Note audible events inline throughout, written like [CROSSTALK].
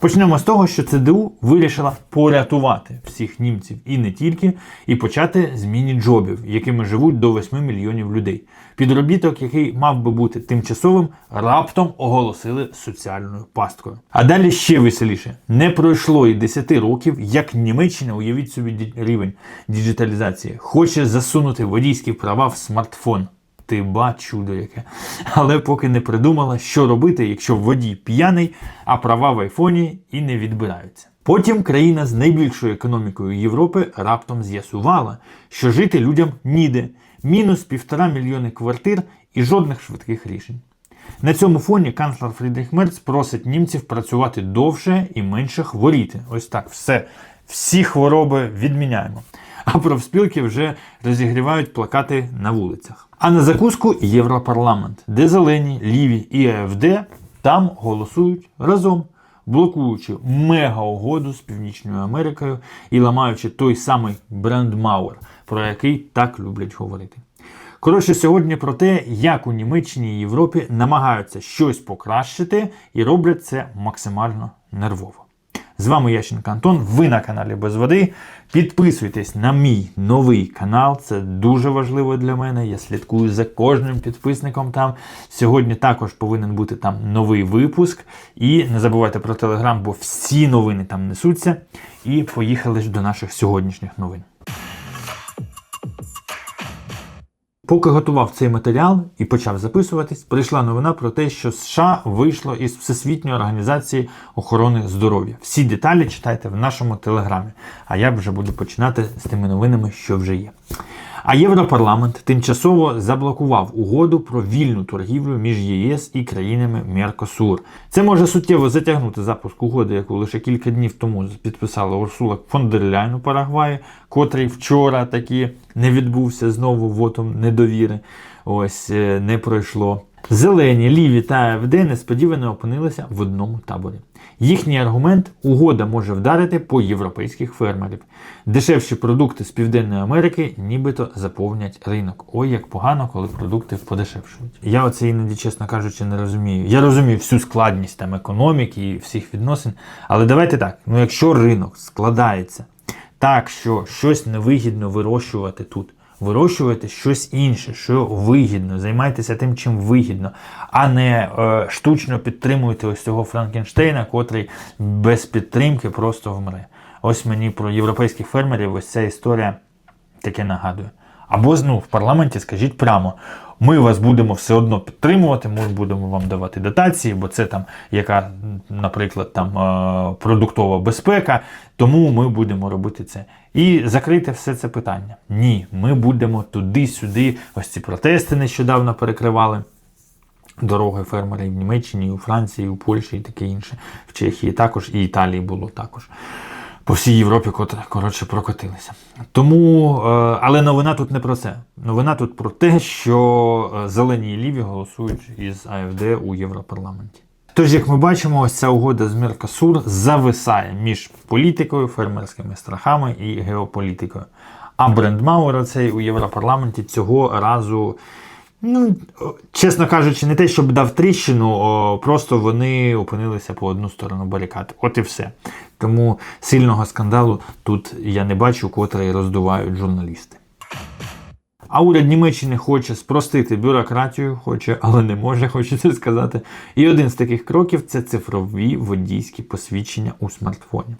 Почнемо з того, що ЦДУ вирішила порятувати всіх німців і не тільки, і почати з міні-джобів, якими живуть до 8 мільйонів людей. Підробіток, який мав би бути тимчасовим, раптом оголосили соціальною пасткою. А далі ще веселіше: не пройшло і 10 років, як Німеччина, уявіть собі рівень діджиталізації, хоче засунути водійські права в смартфон. Ти ба чудо яке. Але поки не придумала, що робити, якщо водій п'яний, а права в айфоні і не відбираються. Потім країна з найбільшою економікою Європи раптом з'ясувала, що жити людям ніде. Мінус півтора мільйони квартир і жодних швидких рішень. На цьому фоні канцлер Фрідріх Мерц просить німців працювати довше і менше хворіти. Ось так, все. Всі хвороби відміняємо. А профспілки вже розігрівають плакати на вулицях. А на закуску Європарламент, де зелені, ліві і АФД там голосують разом, блокуючи мега-угоду з Північною Америкою і ламаючи той самий брендмауер, про який так люблять говорити. Коротше, сьогодні про те, як у Німеччині і Європі намагаються щось покращити і роблять це максимально нервово. З вами Ященко Антон, ви на каналі Без Води. Підписуйтесь на мій новий канал, це дуже важливо для мене. Я слідкую за кожним підписником там. Сьогодні також повинен бути там новий випуск. І не забувайте про телеграм, бо всі новини там несуться. І поїхали ж до наших сьогоднішніх новин. Поки готував цей матеріал і почав записуватись, прийшла новина про те, що США вийшло із Всесвітньої організації охорони здоров'я. Всі деталі читайте в нашому телеграмі. А я вже буду починати з тими новинами, що вже є. А Європарламент тимчасово заблокував угоду про вільну торгівлю між ЄС і країнами Меркосур. Це може суттєво затягнути запуск угоди, яку лише кілька днів тому підписала Урсула фон у Парагваї, котрий вчора таки не відбувся знову вотом недовіри. Ось е, не пройшло. Зелені, ліві та АФД несподівано опинилися в одному таборі. Їхній аргумент угода може вдарити по європейських фермерів. Дешевші продукти з Південної Америки нібито заповнять ринок. Ой, як погано, коли продукти подешевшують. Я оце іноді, чесно кажучи, не розумію. Я розумію всю складність там економіки і всіх відносин. Але давайте так: ну якщо ринок складається так, що щось невигідно вирощувати тут. Вирощуйте щось інше, що вигідно, займайтеся тим, чим вигідно, а не е, штучно підтримуйте ось цього Франкенштейна, котрий без підтримки просто вмре. Ось мені про європейських фермерів ось ця історія таке нагадує. Або ну, в парламенті скажіть прямо, ми вас будемо все одно підтримувати, ми будемо вам давати дотації, бо це там яка, наприклад, там е, продуктова безпека, тому ми будемо робити це. І закрити все це питання. Ні, ми будемо туди-сюди. Ось ці протести нещодавно перекривали. Дороги фермерів в Німеччині, у Франції, у Польщі і таке інше. В Чехії також, і Італії було також. По всій Європі коротше прокотилися. Тому, е, але новина тут не про це. Новина тут про те, що е, зелені і ліві голосують із АФД у Європарламенті. Тож, як ми бачимо, ось ця угода з Меркосур зависає між політикою, фермерськими страхами і геополітикою. А брендмауер цей у Європарламенті цього разу Ну, чесно кажучи, не те, щоб дав тріщину, о, просто вони опинилися по одну сторону барикад. От і все. Тому сильного скандалу тут я не бачу, котрий роздувають журналісти. А уряд Німеччини хоче спростити бюрократію, хоче, але не може, хочеться сказати. І один з таких кроків це цифрові водійські посвідчення у смартфоні.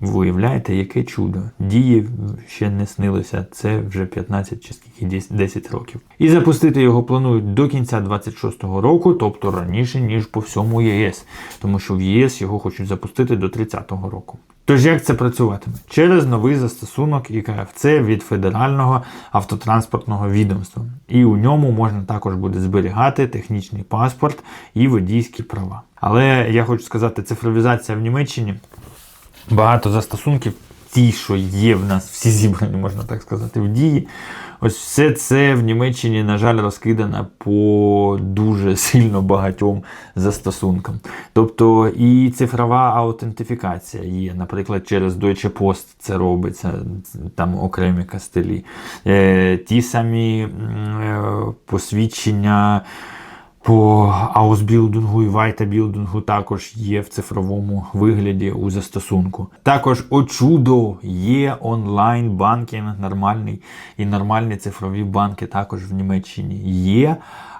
Ви уявляєте, яке чудо. Дії ще не снилося, це вже 15 чи скільки 10 років. І запустити його планують до кінця 26-го року, тобто раніше, ніж по всьому ЄС, тому що в ЄС його хочуть запустити до 30-го року. Тож як це працюватиме? Через новий застосунок ІКФЦ від Федерального автотранспортного відомства. І у ньому можна також буде зберігати технічний паспорт і водійські права. Але я хочу сказати, цифровізація в Німеччині багато застосунків, ті, що є в нас, всі зібрані, можна так сказати, в дії. Ось все це в Німеччині, на жаль, розкидано по дуже сильно багатьом застосункам. Тобто і цифрова аутентифікація є, наприклад, через Deutsche Post це робиться, там окремі кастелі. Е, ті самі е, посвідчення по аусбілдингу і вайтабілдингу також є в цифровому вигляді у застосунку. Також о чудо є онлайн банкінг нормальний і нормальні цифрові банки також в Німеччині є.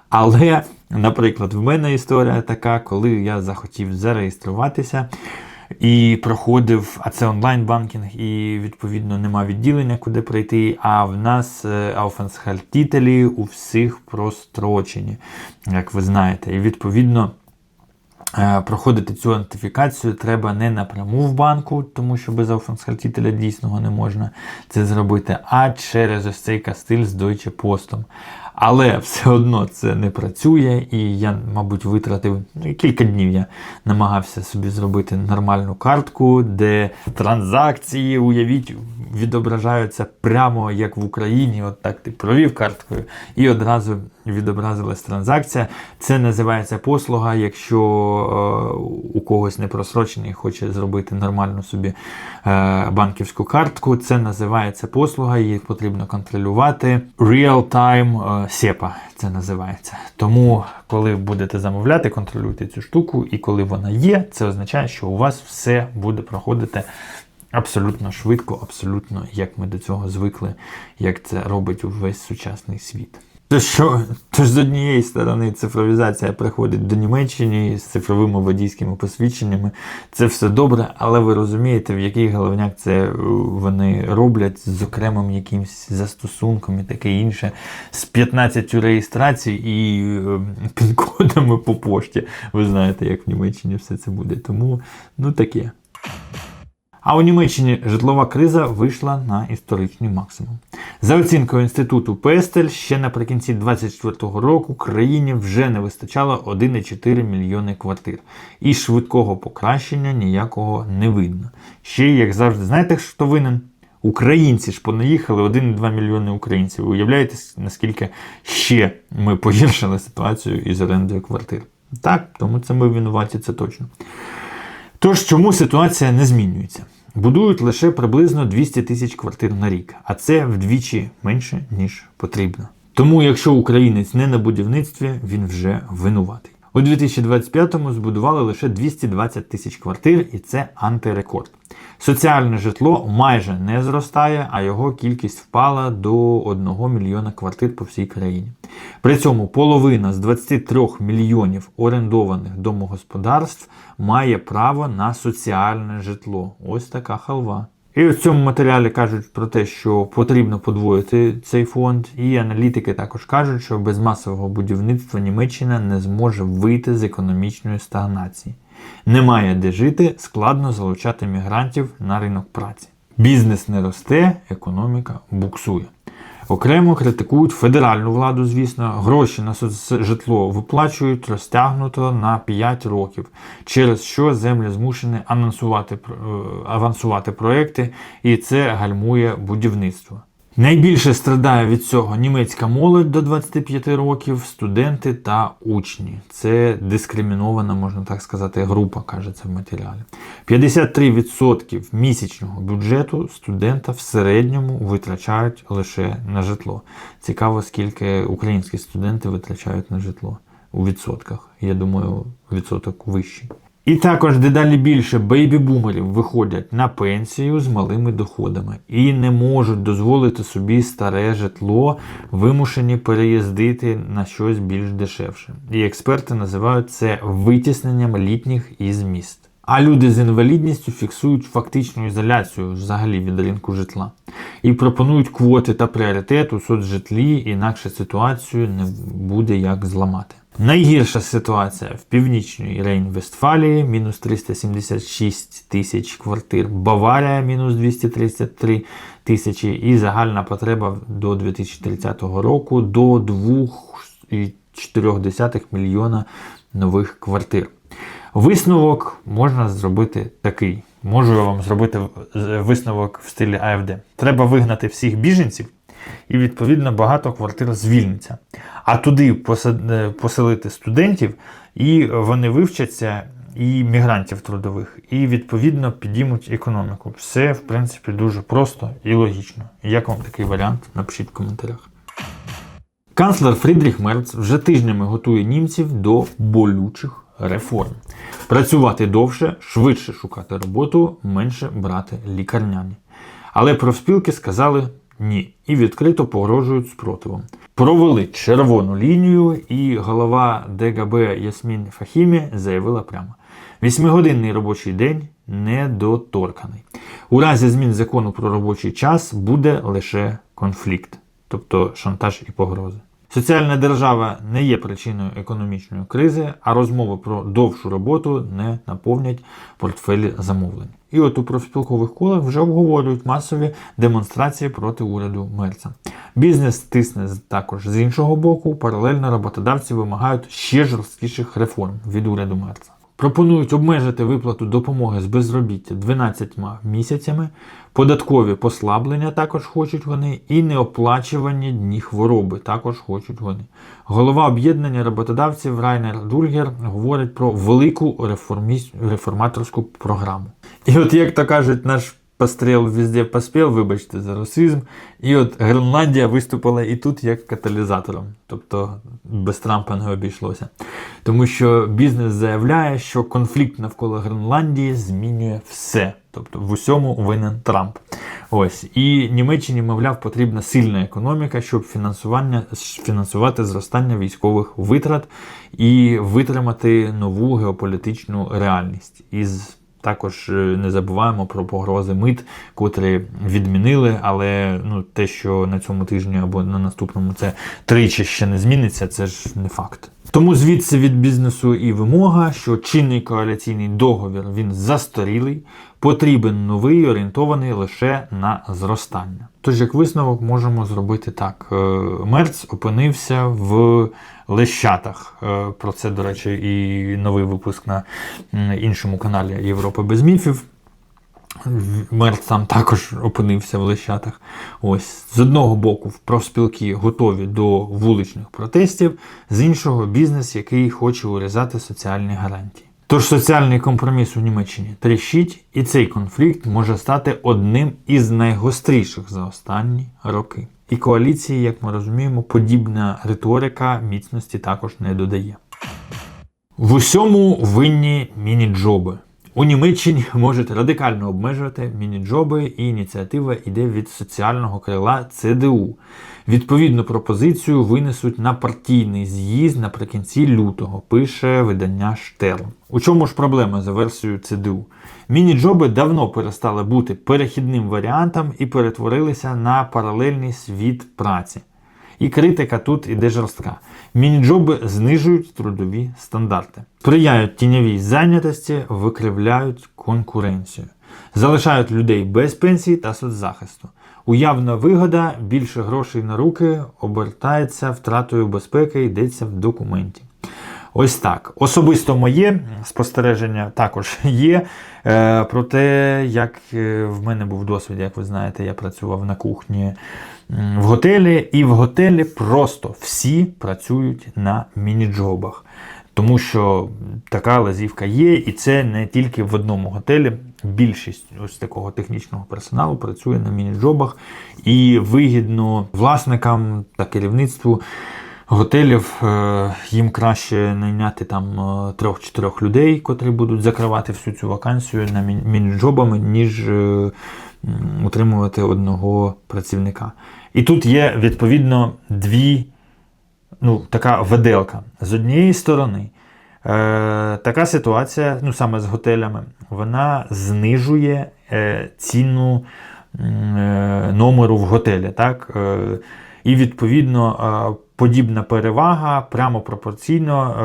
Але, наприклад, в мене історія така, коли я захотів зареєструватися. І проходив, а це онлайн-банкінг, і відповідно нема відділення, куди прийти. А в нас ауфенсхальтітелі у всіх прострочені, як ви знаєте. І відповідно е, проходити цю ідентифікацію треба не напряму в банку, тому що без ауфенсхальтітеля дійсного не можна це зробити, а через ось цей кастиль з Deutsche Post. Але все одно це не працює, і я, мабуть, витратив ну, кілька днів. Я намагався собі зробити нормальну картку, де транзакції, уявіть, відображаються прямо як в Україні. От так ти провів карткою, і одразу відобразилась транзакція. Це називається послуга. Якщо е, у когось не просрочений, хоче зробити нормальну собі е, банківську картку, це називається послуга, її потрібно контролювати. Real-time SEPA це називається. Тому, коли будете замовляти, контролюйте цю штуку, і коли вона є, це означає, що у вас все буде проходити абсолютно швидко, абсолютно як ми до цього звикли, як це робить увесь сучасний світ. Тож, що, тож з однієї сторони цифровізація приходить до Німеччини з цифровими водійськими посвідченнями. Це все добре, але ви розумієте, в який головняк це е, вони роблять з окремим якимсь застосунком і таке інше, з 15 реєстрацій і е, пін-кодами по пошті. Ви знаєте, як в Німеччині все це буде. Тому ну таке. А у Німеччині житлова криза вийшла на історичний максимум. За оцінкою інституту Пестель, ще наприкінці 2024 року країні вже не вистачало 1,4 мільйони квартир. І швидкого покращення ніякого не видно. Ще, як завжди, знаєте, хто винен? Українці ж понаїхали 1,2 мільйони українців. Уявляєте, наскільки ще ми погіршили ситуацію із орендою квартир? Так, тому це ми винуваті, це точно. Тож, чому ситуація не змінюється? Будують лише приблизно 200 тисяч квартир на рік, а це вдвічі менше, ніж потрібно. Тому, якщо українець не на будівництві, він вже винуватий. У 2025-му збудували лише 220 тисяч квартир, і це антирекорд. Соціальне житло майже не зростає, а його кількість впала до 1 мільйона квартир по всій країні. При цьому половина з 23 мільйонів орендованих домогосподарств має право на соціальне житло. Ось така халва. І в цьому матеріалі кажуть про те, що потрібно подвоїти цей фонд, і аналітики також кажуть, що без масового будівництва Німеччина не зможе вийти з економічної стагнації. Немає де жити, складно залучати мігрантів на ринок праці. Бізнес не росте, економіка буксує. Окремо критикують федеральну владу, звісно, гроші на житло виплачують розтягнуто на 5 років, через що землі змушені анонсувати, е, авансувати проекти, і це гальмує будівництво. Найбільше страдає від цього німецька молодь до 25 років, студенти та учні. Це дискримінована, можна так сказати, група, кажеться в матеріалі. 53% місячного бюджету студента в середньому витрачають лише на житло. Цікаво, скільки українські студенти витрачають на житло у відсотках. Я думаю, відсоток вищий. І також дедалі більше бейбі-бумерів виходять на пенсію з малими доходами і не можуть дозволити собі старе житло, вимушені переїздити на щось більш дешевше. І експерти називають це витісненням літніх із міст. А люди з інвалідністю фіксують фактичну ізоляцію взагалі від ринку житла і пропонують квоти та пріоритет у соцжитлі, інакше ситуацію не буде як зламати. Найгірша ситуація в північній Рейн-Вестфалії мінус 376 тисяч квартир, Баварія мінус 233 тисячі і загальна потреба до 2030 року до 2,4 мільйона нових квартир. Висновок можна зробити такий. Можу я вам зробити висновок в стилі АФД. Треба вигнати всіх біженців і, відповідно, багато квартир звільниться. А туди е, поселити студентів, і вони вивчаться, і мігрантів трудових, і, відповідно, підіймуть економіку. Все, в принципі, дуже просто і логічно. Як вам такий варіант? Напишіть в коментарях. Канцлер Фрідріх Мерц вже тижнями готує німців до болючих реформ. Працювати довше, швидше шукати роботу, менше брати лікарняні. Але профспілки сказали ні і відкрито погрожують спротивом. Провели червону лінію, і голова ДГБ Ясмін Фахімі заявила прямо: Вісьмигодинний робочий день недоторканий. У разі змін закону про робочий час буде лише конфлікт, тобто шантаж і погрози. Соціальна держава не є причиною економічної кризи, а розмови про довшу роботу не наповнять портфелі замовлень. І от у профспілкових колах вже обговорюють масові демонстрації проти уряду Мерца. Бізнес тисне також з іншого боку. Паралельно роботодавці вимагають ще жорсткіших реформ від уряду Мерца. Пропонують обмежити виплату допомоги з безробіття 12 місяцями, податкові послаблення також хочуть вони, і неоплачувані дні хвороби також хочуть вони. Голова об'єднання роботодавців Райнер Дульгер говорить про велику реформі... реформаторську програму. І от, як то кажуть, наш постріл везде поспів, вибачте за расизм. І от Гренландія виступила і тут як каталізатором. Тобто без Трампа не обійшлося. Тому що бізнес заявляє, що конфлікт навколо Гренландії змінює все. Тобто в усьому винен Трамп. Ось. І Німеччині, мовляв, потрібна сильна економіка, щоб фінансування, фінансувати зростання військових витрат і витримати нову геополітичну реальність. із також е, не забуваємо про погрози мит, котрі відмінили, але ну, те, що на цьому тижні або на наступному це тричі ще не зміниться, це ж не факт. Тому звідси від бізнесу і вимога, що чинний коаліційний договір він застарілий, потрібен новий, орієнтований лише на зростання. Тож, як висновок, можемо зробити так: е, Мерц опинився в Лещатах. Е, про це, до речі, і новий випуск на іншому каналі Європа без міфів. Мерц там також опинився в Лещатах. Ось з одного боку, профспілки готові до вуличних протестів, з іншого бізнес, який хоче урізати соціальні гарантії. Тож соціальний компроміс у Німеччині тріщить, і цей конфлікт може стати одним із найгостріших за останні роки. І коаліції, як ми розуміємо, подібна риторика міцності також не додає. В усьому винні міні-джоби. У Німеччині можуть радикально обмежувати міні-джоби, і ініціатива йде від соціального крила ЦДУ. Відповідну пропозицію винесуть на партійний з'їзд наприкінці лютого, пише видання Штерн. У чому ж проблема за версією ЦДУ? Міні-джоби давно перестали бути перехідним варіантом і перетворилися на паралельний світ праці. І критика тут іде жорстка. Міні-джоби знижують трудові стандарти, сприяють тіньовій зайнятості, викривляють конкуренцію, залишають людей без пенсії та соцзахисту. Уявна вигода, більше грошей на руки обертається втратою безпеки, йдеться в документі. Ось так. Особисто моє спостереження також [LAUGHS] є. Е, про те, як е, в мене був досвід, як ви знаєте, я працював на кухні в готелі, і в готелі просто всі працюють на міні-джобах. Тому що така лазівка є, і це не тільки в одному готелі. Більшість ось такого технічного персоналу працює на міні-джобах і вигідно власникам та керівництву готелів е, їм краще найняти там е, трьох-чотирьох людей, котрі будуть закривати всю цю вакансію на міні-джобами, ніж е, утримувати одного працівника. І тут є відповідно дві, ну, така веделка. З однієї сторони, е, така ситуація, ну саме з готелями, вона знижує е, ціну е, номеру в готелі. так? Е, і відповідно е, подібна перевага прямо пропорційно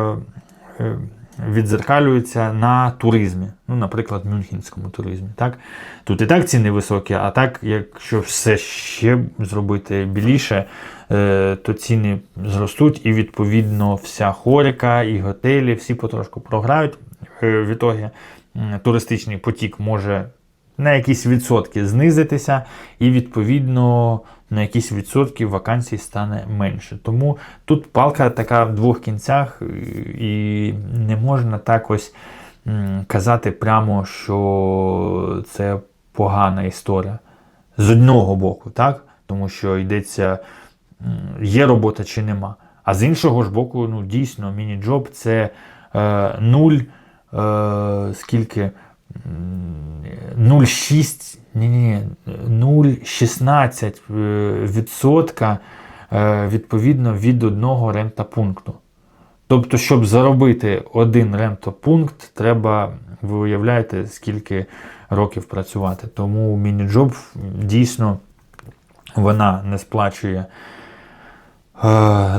е, е, відзеркалюється на туризмі, ну, наприклад, мюнхенському туризмі. Так? Тут і так ціни високі, а так, якщо все ще зробити біліше, е, то ціни зростуть, і відповідно вся хорика і готелі всі потрошку програють. В ітогі туристичний потік може на якісь відсотки знизитися, і відповідно на якісь відсотки вакансій стане менше. Тому тут палка така в двох кінцях, і не можна так ось казати прямо, що це погана історія. З одного боку, так? Тому що йдеться є робота чи нема. А з іншого ж боку, ну дійсно, міні-джоб це е, 0, е, скільки? М, 0,6, ні, ні, 0,16 е, відсотка е, відповідно від одного рентапункту. Тобто, щоб заробити один рентопункт, треба, ви уявляєте, скільки років працювати. Тому міні-джоб дійсно вона не сплачує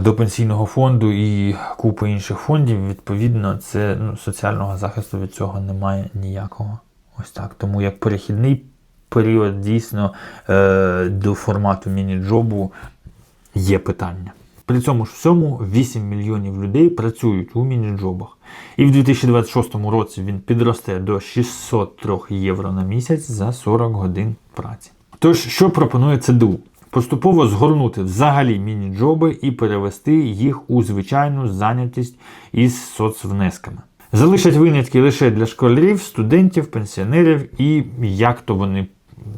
до пенсійного фонду і купи інших фондів. Відповідно, це ну, соціального захисту від цього немає ніякого. Ось так. Тому як перехідний період дійсно е, до формату міні-джобу є питання. При цьому ж всьому 8 мільйонів людей працюють у міні-джобах. І в 2026 році він підросте до 603 євро на місяць за 40 годин праці. Тож, що пропонує ЦДУ? Поступово згорнути взагалі міні-джоби і перевести їх у звичайну зайнятість із соцвнесками. Залишать винятки лише для школярів, студентів, пенсіонерів і як то вони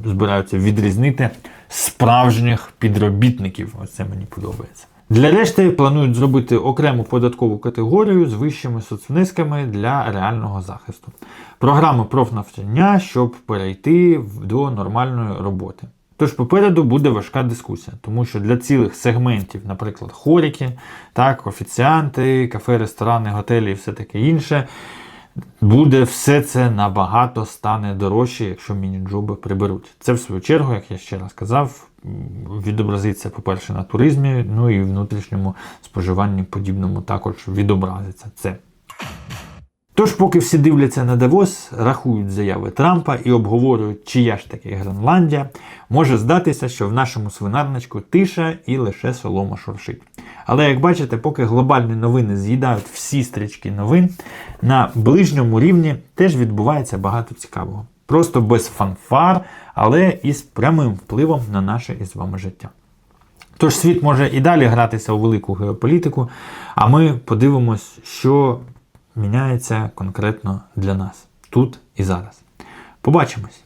збираються відрізнити справжніх підробітників. Оце мені подобається. Для решти планують зробити окрему податкову категорію з вищими соцвнесками для реального захисту. Програми профнавчання, щоб перейти до нормальної роботи. Тож попереду буде важка дискусія, тому що для цілих сегментів, наприклад, хоріки, так, офіціанти, кафе, ресторани, готелі і все таке інше, буде все це набагато стане дорожче, якщо міні-джоби приберуть. Це, в свою чергу, як я ще раз казав, відобразиться, по-перше, на туризмі, ну і внутрішньому споживанні подібному також відобразиться це. Тож, поки всі дивляться на Давос, рахують заяви Трампа і обговорюють, чия ж таки Гренландія, може здатися, що в нашому свинарничку тиша і лише солома шуршить. Але як бачите, поки глобальні новини з'їдають всі стрічки новин, на ближньому рівні теж відбувається багато цікавого. Просто без фанфар, але із прямим впливом на наше із вами життя. Тож світ може і далі гратися у велику геополітику, а ми подивимось, що міняється конкретно для нас тут і зараз. Побачимось!